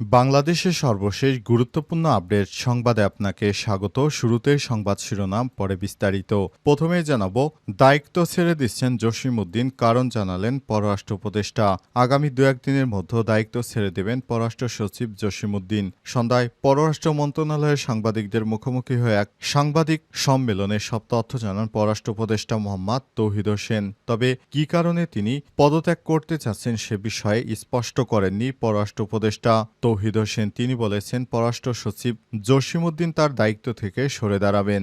বাংলাদেশের সর্বশেষ গুরুত্বপূর্ণ আপডেট সংবাদে আপনাকে স্বাগত। শুরুতে সংবাদ শিরোনাম, পরে বিস্তারিত। প্রথমে জানাব, দায়িত্ব ছেড়ে দিচ্ছেন জসিমউদ্দিন, কারণ জানালেন পররাষ্ট্র উপদেষ্টা। আগামী দু একদিনের মধ্যে দায়িত্ব ছেড়ে দেবেন পররাষ্ট্র সচিব জসিমউদ্দিন। সন্ধ্যায় পররাষ্ট্র মন্ত্রণালয়ের সাংবাদিকদের মুখোমুখি হয়ে এক সাংবাদিক সম্মেলনে সব তথ্য জানান পররাষ্ট্র উপদেষ্টা মোহাম্মদ তৌহিদ হোসেন। তবে কি কারণে তিনি পদত্যাগ করতে চাচ্ছেন সে বিষয়ে স্পষ্ট করেননি পররাষ্ট্র উপদেষ্টা। তৌহিদ হোসেন তিনি বলেছেন পররাষ্ট্র সচিব জসিমউদ্দিন তার দায়িত্ব থেকে সরে দাঁড়াবেন।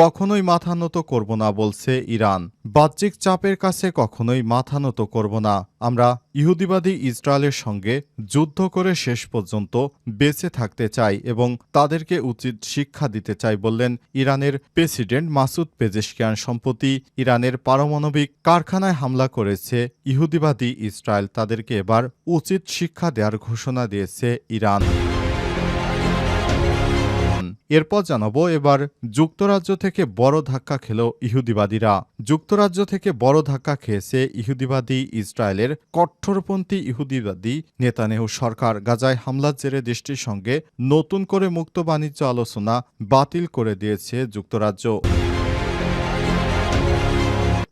কখনোই মাথা নত করব না, বলছে ইরান। বাহ্যিক চাপের কাছে কখনোই মাথা নত করব না। আমরা ইহুদিবাদী ইসরায়েলের সঙ্গে যুদ্ধ করে শেষ পর্যন্ত বেঁচে থাকতে চাই এবং তাদেরকে উচিত শিক্ষা দিতে চাই বললেন ইরানের প্রেসিডেন্ট মাসুদ পেজেশকিয়ান। সম্প্রতি ইরানের পারমাণবিক কারখানায় হামলা করেছে ইহুদিবাদী ইসরায়েল। তাদেরকে এবার উচিত শিক্ষা দেওয়ার ঘোষণা দিয়েছে ইরান। এরপর জানাব এবার যুক্তরাজ্য থেকে বড় ধাক্কা খেল ইহুদিবাদীরা। যুক্তরাজ্য থেকে বড় ধাক্কা খেয়েছে ইহুদিবাদী ইসরায়েলের কট্টরপন্থী ইহুদিবাদী নেতানেহু সরকার। গাজায় হামলার জেরে দেশটির সঙ্গে নতুন করে মুক্ত বাণিজ্য আলোচনা বাতিল করে দিয়েছে যুক্তরাজ্য।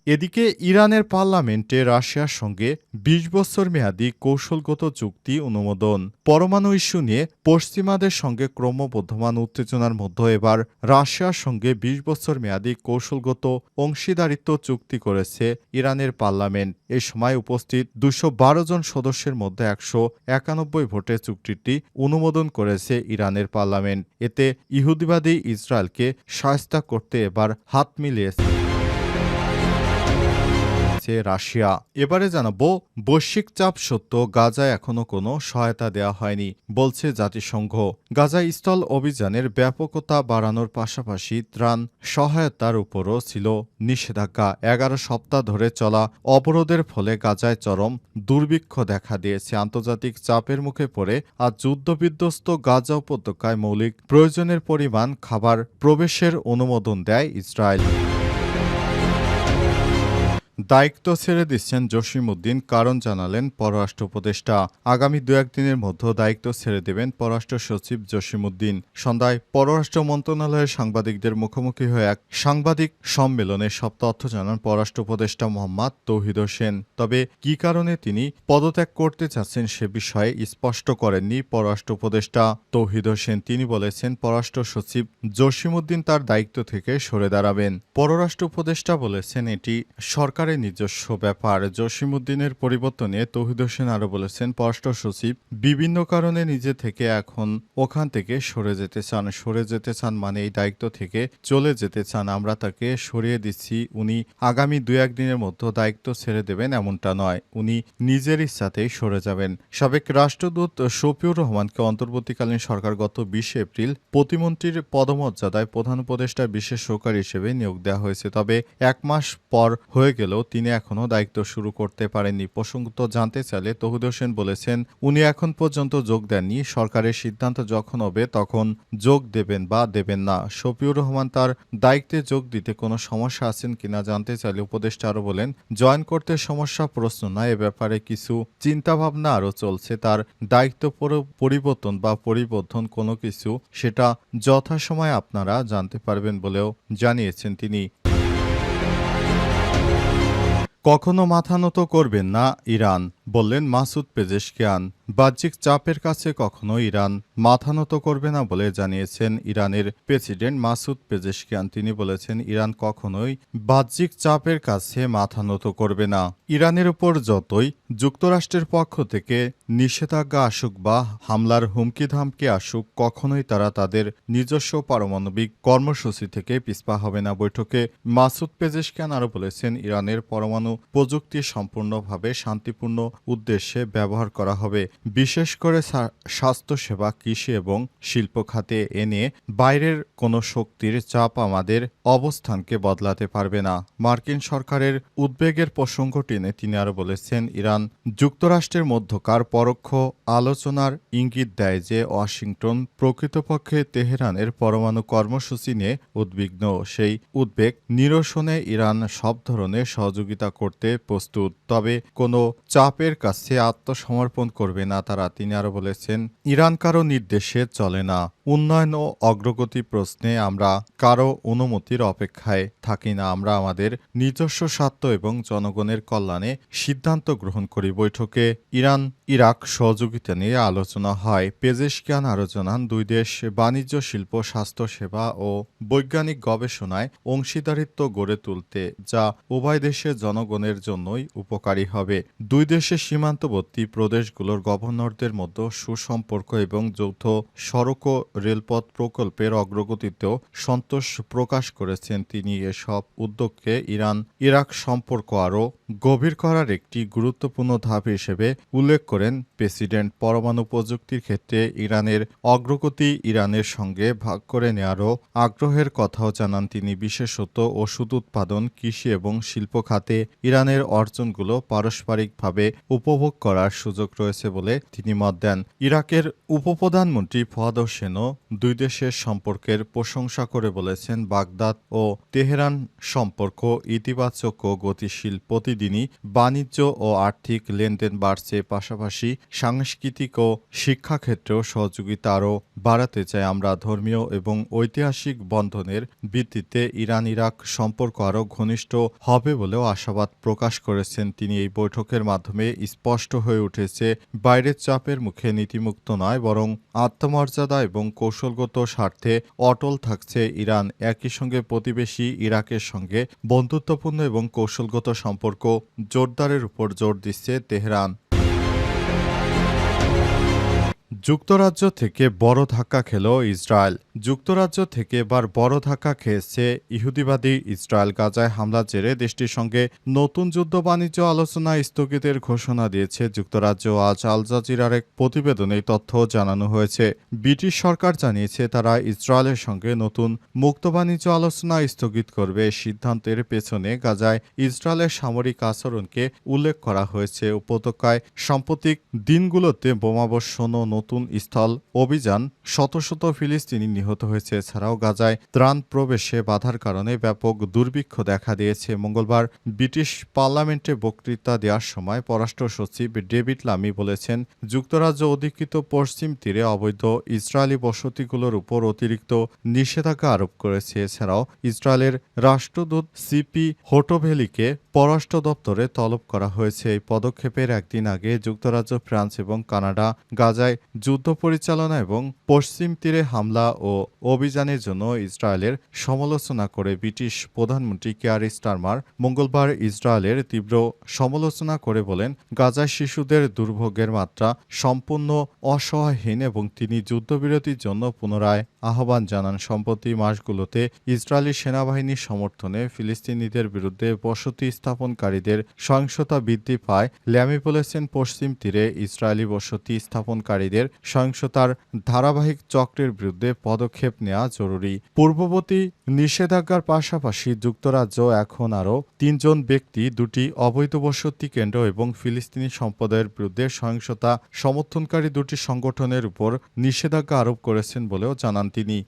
এদিকে ইরানের পার্লামেন্টে রাশিয়ার সঙ্গে ২০ বছর মেয়াদী কৌশলগত চুক্তি অনুমোদন। পরমাণু ইস্যু নিয়ে পশ্চিমাদের সঙ্গে ক্রমবর্ধমান উত্তেজনার মধ্যে এবার রাশিয়ার সঙ্গে ২০ বছর মেয়াদী কৌশলগত অংশীদারিত্ব চুক্তি করেছে ইরানের পার্লামেন্ট। এ সময় উপস্থিত দুশো জন সদস্যের মধ্যে একশো একানব্বই ভোটে চুক্তিটি অনুমোদন করেছে ইরানের পার্লামেন্ট। এতে ইহুদিবাদী ইসরায়েলকে সায়স্তা করতে এবার হাত মিলিয়েছে। দিয়েছে রাশিয়া। এবারে জানাব, বৈশ্বিক চাপ সত্য গাজায় এখনও কোনো সহায়তা দেওয়া হয়নি, বলছে জাতিসংঘ। গাজা স্থল অভিযানের ব্যাপকতা বাড়ানোর পাশাপাশি ত্রাণ সহায়তার উপরও ছিল নিষেধাজ্ঞা। এগারো সপ্তাহ ধরে চলা অবরোধের ফলে গাজায় চরম দুর্ভিক্ষ দেখা দিয়েছে। আন্তর্জাতিক চাপের মুখে পড়ে আর যুদ্ধবিধ্বস্ত গাজা উপত্যকায় মৌলিক প্রয়োজনের পরিমাণ খাবার প্রবেশের অনুমোদন দেয় ইসরায়েল। দায়িত্ব ছেড়ে দিচ্ছেন জসিমউদ্দিন, কারণ জানালেন পররাষ্ট্র উপদেষ্টা। আগামী দু একদিনের মধ্যে দায়িত্ব ছেড়ে দেবেন পররাষ্ট্র সচিব জসিমউদ্দিন। সন্ধ্যায় পররাষ্ট্র মন্ত্রণালয়ের সাংবাদিকদের মুখোমুখি হয়ে এক সাংবাদিক সম্মেলনে সব তথ্য জানান পররাষ্ট্র উপদেষ্টা মোহাম্মদ তৌহিদ হোসেন। তবে কি কারণে তিনি পদত্যাগ করতে চাচ্ছেন সে বিষয়ে স্পষ্ট করেননি পররাষ্ট্র উপদেষ্টা তৌহিদ হোসেন। তিনি বলেছেন, পররাষ্ট্র সচিব জসিম উদ্দিন তার দায়িত্ব থেকে সরে দাঁড়াবেন। পররাষ্ট্র উপদেষ্টা বলেছেন, এটি সরকার সরকারের নিজস্ব ব্যাপার। জসিমউদ্দিনের পরিবর্তনে তৌহিদ হোসেন আরও বলেছেন, পররাষ্ট্র সচিব বিভিন্ন কারণে নিজে থেকে এখন ওখান থেকে সরে যেতে চান। সরে যেতে চান মানে এই দায়িত্ব থেকে চলে যেতে চান। আমরা তাকে সরিয়ে দিচ্ছি। উনি আগামী দু একদিনের মধ্যে দায়িত্ব ছেড়ে দেবেন এমনটা নয়। উনি নিজের ইচ্ছাতেই সরে যাবেন। সাবেক রাষ্ট্রদূত শফিউর রহমানকে অন্তর্বর্তীকালীন সরকার গত বিশে এপ্রিল প্রতিমন্ত্রীর পদমর্যাদায় প্রধান উপদেষ্টার বিশেষ সহকারী হিসেবে নিয়োগ দেওয়া হয়েছে। তবে এক মাস পর হয়ে গেল গেলেও তিনি এখনও দায়িত্ব শুরু করতে পারেননি। প্রসঙ্গত জানতে চাইলে তহুদ হোসেন বলেছেন, উনি এখন পর্যন্ত যোগ দেননি। সরকারের সিদ্ধান্ত যখন হবে, তখন যোগ দেবেন বা দেবেন না। শফিউর রহমান তার দায়িত্বে যোগ দিতে কোনো সমস্যা আছেন কিনা জানতে চাইলে উপদেষ্টা আরও বলেন, জয়েন করতে সমস্যা, প্রশ্ন না, এ ব্যাপারে কিছু চিন্তাভাবনা আরও চলছে। তার দায়িত্ব পরিবর্তন বা পরিবর্তন কোনো কিছু, সেটা যথাসময়ে আপনারা জানতে পারবেন বলেও জানিয়েছেন তিনি। কখনো মাথা নত করবেন না ইরান বললেন মাসুদ পেজেশকিয়ান। বাহ্যিক চাপের কাছে কখনো ইরান মাথা নত করবে না বলে জানিয়েছেন ইরানের প্রেসিডেন্ট মাসুদ পেজেশকিয়ান। তিনি বলেছেন, ইরান কখনোই বাহ্যিক চাপের কাছে মাথা নত করবে না। ইরানের উপর যতই যুক্তরাষ্ট্রের পক্ষ থেকে নিষেধাজ্ঞা আসুক বা হামলার হুমকি ধামকি আসুক, কখনোই তারা তাদের নিজস্ব পারমাণবিক কর্মসূচি থেকে পিছপা হবে না। বৈঠকে মাসুদ পেজেশকিয়ান আরও বলেছেন, ইরানের পরমাণু প্রযুক্তি সম্পূর্ণভাবে শান্তিপূর্ণ উদ্দেশ্যে ব্যবহার করা হবে। বিশেষ করে স্বাস্থ্যসেবা, কৃষি এবং শিল্প খাতে এনে বাইরের কোনো শক্তির চাপ আমাদের অবস্থানকে বদলাতে পারবে না। মার্কিন সরকারের উদ্বেগের প্রসঙ্গ টেনে তিনি আরও বলেছেন, ইরান যুক্তরাষ্ট্রের মধ্যকার পরোক্ষ আলোচনার ইঙ্গিত দেয় যে ওয়াশিংটন প্রকৃতপক্ষে তেহরানের পরমাণু কর্মসূচি নিয়ে উদ্বিগ্ন। সেই উদ্বেগ নিরসনে ইরান সব ধরনের সহযোগিতা করতে প্রস্তুত। তবে কোনো চাপের কাছে আত্মসমর্পণ করবে না তারা তিনি আরও বলেছেন, ইরান কারও নির্দেশে চলে না। উন্নয়ন ও অগ্রগতি প্রশ্নে আমরা কারও অনুমতির অপেক্ষায় থাকি না। আমরা আমাদের নিজস্ব স্বার্থ এবং জনগণের কল্যাণে সিদ্ধান্ত গ্রহণ করি। বৈঠকে ইরান, ইরাক সহযোগিতা নিয়ে আলোচনা হয়। পেজেশকিয়ান আরও জানান, দুই দেশ বাণিজ্য, শিল্প, স্বাস্থ্যসেবা ও বৈজ্ঞানিক গবেষণায় অংশীদারিত্ব গড়ে তুলতে, যা উভয় দেশের জনগণের জন্যই উপকারী হবে। দুই দেশের সীমান্তবর্তী প্রদেশগুলোর গভর্নরদের মধ্যে সুসম্পর্ক এবং যৌথ সড়ক ও রেলপথ প্রকল্পের অগ্রগতিতেও সন্তোষ প্রকাশ করেছেন তিনি এসব উদ্যোগকে ইরান ইরাক সম্পর্ক আরও গভীর করার একটি গুরুত্বপূর্ণ ধাপ হিসেবে উল্লেখ করেন প্রেসিডেন্ট পরমাণু প্রযুক্তির ক্ষেত্রে ইরানের অগ্রগতি ইরানের সঙ্গে ভাগ করে নেওয়ারও আগ্রহের কথাও জানান তিনি। বিশেষত ওষুধ উৎপাদন, কৃষি এবং শিল্প খাতে ইরানের অর্জনগুলো পারস্পরিকভাবে উপভোগ করার সুযোগ রয়েছে বলে তিনি মত দেন। ইরাকের উপপ্রধানমন্ত্রী ফদ হোসেনও দুই দেশের সম্পর্কের প্রশংসা করে বলেছেন, বাগদাদ ও তেহরান সম্পর্ক ইতিবাচক ও গতিশীল প্রতিদিনই বাণিজ্য ও আর্থিক লেনদেন বাড়ছে। পাশাপাশি সাংস্কৃতিক ও শিক্ষাক্ষেত্রেও সহযোগিতা আরও বাড়াতে চাই আমরা। ধর্মীয় এবং ঐতিহাসিক বন্ধনের ভিত্তিতে ইরান ইরাক সম্পর্ক আরও ঘনিষ্ঠ হবে বলেও আশাবাদ প্রকাশ করেছেন। তিনি এই বৈঠকের মাধ্যমে স্পষ্ট হয়ে উঠেছে বাইরের চাপের মুখে নীতিমুক্ত নয়, বরং আত্মমর্যাদা এবং কৌশলগত স্বার্থে অটল থাকছে ইরান। একই সঙ্গে প্রতিবেশী ইরাকের সঙ্গে বন্ধুত্বপূর্ণ এবং কৌশলগত সম্পর্ক জোরদারের উপর জোর দিচ্ছে তেহরান। যুক্তরাজ্য থেকে বড় ধাক্কা খেল ইসরায়েল। যুক্তরাজ্য থেকে এবার বড় ধাক্কা খেয়েছে ইহুদিবাদী ইসরায়েল। গাজায় হামলার জেরে দেশটির সঙ্গে নতুন যুদ্ধ বাণিজ্য আলোচনা স্থগিতের ঘোষণা দিয়েছে যুক্তরাজ্য। আজ আল জাজিরার এক প্রতিবেদনে তথ্য জানানো হয়েছে। ব্রিটিশ সরকার জানিয়েছে তারা ইসরায়েলের সঙ্গে নতুন মুক্ত বাণিজ্য আলোচনা স্থগিত করবে। সিদ্ধান্তের পেছনে গাজায় ইসরায়েলের সামরিক আচরণকে উল্লেখ করা হয়েছে। উপত্যকায় সাম্প্রতিক দিনগুলোতে বোমাবর্ষণ নতুন স্থল অভিযান শত শত ফিলিস্তিনি নিহত হয়েছে। এছাড়াও গাজায় ত্রাণ প্রবেশে বাধার কারণে ব্যাপক দুর্ভিক্ষ দেখা দিয়েছে। মঙ্গলবার ব্রিটিশ পার্লামেন্টে বক্তৃতা দেওয়ার সময় পররাষ্ট্র সচিব ডেভিড লামি বলেছেন, যুক্তরাজ্য অধিকৃত পশ্চিম তীরে অবৈধ ইসরায়েলি বসতিগুলোর উপর অতিরিক্ত নিষেধাজ্ঞা আরোপ করেছে। এছাড়াও ইসরায়েলের রাষ্ট্রদূত সিপি হোটোভেলিকে পররাষ্ট্র দপ্তরে তলব করা হয়েছে। এই পদক্ষেপের একদিন আগে যুক্তরাজ্য, ফ্রান্স এবং কানাডা গাজায় যুদ্ধ পরিচালনা এবং পশ্চিম তীরে হামলা ও অভিযানের জন্য ইসরায়েলের সমালোচনা করে ব্রিটিশ প্রধানমন্ত্রী কেয়ার স্টারমার মঙ্গলবার ইসরায়েলের তীব্র সমালোচনা করে বলেন, গাজায় শিশুদের দুর্ভোগের মাত্রা সম্পূর্ণ অসহায়হীন এবং তিনি যুদ্ধবিরতির জন্য পুনরায় আহ্বান জানান। সম্প্রতি মাসগুলোতে ইসরায়েলি সেনাবাহিনীর সমর্থনে ফিলিস্তিনিদের বিরুদ্ধে বসতি স্থাপনকারীদের সহিংসতা বৃদ্ধি পায়। ল্যামি বলেছেন পশ্চিম তীরে ইসরায়েলি বসতি স্থাপনকারীদের সহিংসতার ধারাবাহিক চক্রের বিরুদ্ধে পদক্ষেপ নেওয়া জরুরি। পূর্ববর্তী নিষেধাজ্ঞার পাশাপাশি যুক্তরাজ্য এখন আরও তিনজন ব্যক্তি, দুটি অবৈধ বসতি কেন্দ্র এবং ফিলিস্তিনি সম্প্রদায়ের বিরুদ্ধে সহিংসতা সমর্থনকারী দুটি সংগঠনের উপর নিষেধাজ্ঞা আরোপ করেছেন বলেও জানান তিনি।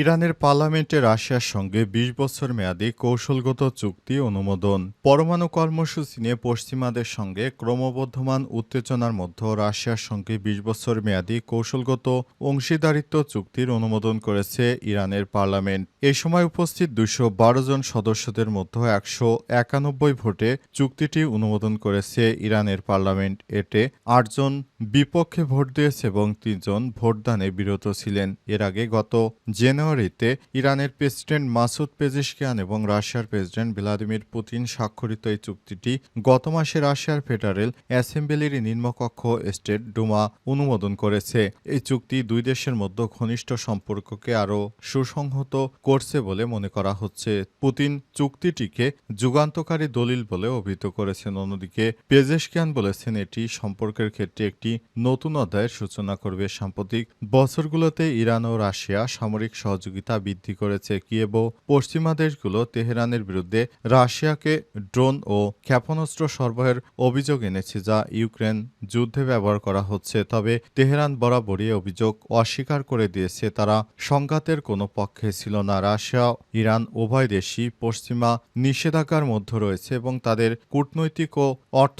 ইরানের পার্লামেন্টে রাশিয়ার সঙ্গে ২০ বছর মেয়াদী কৌশলগত চুক্তি অনুমোদন। পরমাণু কর্মসূচি নিয়ে পশ্চিমাদের সঙ্গে ক্রমবর্ধমান উত্তেজনার মধ্যে রাশিয়ার সঙ্গে ২০ বছর মেয়াদী কৌশলগত অংশীদারিত্ব চুক্তির অনুমোদন করেছে ইরানের পার্লামেন্ট। এই সময় উপস্থিত দুশো জন সদস্যদের মধ্যে একশো একানব্বই ভোটে চুক্তিটি অনুমোদন করেছে ইরানের পার্লামেন্ট। এতে আটজন বিপক্ষে ভোট দিয়েছে এবং তিনজন ভোটদানে বিরত ছিলেন। এর আগে গত জানুয়ারি জানুয়ারিতে ইরানের প্রেসিডেন্ট মাসুদ পেজিশকিয়ান এবং রাশিয়ার প্রেসিডেন্ট ভ্লাদিমির পুতিন স্বাক্ষরিত এই চুক্তিটি গত মাসে রাশিয়ার ফেডারেল অ্যাসেম্বলির নিম্নকক্ষ স্টেট ডুমা অনুমোদন করেছে। এই চুক্তি দুই দেশের মধ্যে ঘনিষ্ঠ সম্পর্ককে আরও সুসংহত করছে বলে মনে করা হচ্ছে। পুতিন চুক্তিটিকে যুগান্তকারী দলিল বলে অভিহিত করেছেন। অন্যদিকে পেজেশকিয়ান বলেছেন, এটি সম্পর্কের ক্ষেত্রে একটি নতুন অধ্যায়ের সূচনা করবে। সাম্প্রতিক বছরগুলোতে ইরান ও রাশিয়া সামরিক সহযোগিতা বৃদ্ধি করেছে কিয়েভ। ও পশ্চিমা দেশগুলো তেহরানের বিরুদ্ধে রাশিয়াকে ড্রোন ও ক্ষেপণাস্ত্র সরবরাহের অভিযোগ এনেছে যা ইউক্রেন যুদ্ধে ব্যবহার করা হচ্ছে। তবে তেহরান বরাবরই অভিযোগ অস্বীকার করে দিয়েছে। তারা সংঘাতের কোনো পক্ষে ছিল না। রাশিয়া, ইরান, উভয় দেশই পশ্চিমা নিষেধাজ্ঞার মধ্যে রয়েছে এবং তাদের কূটনৈতিক ও অর্থ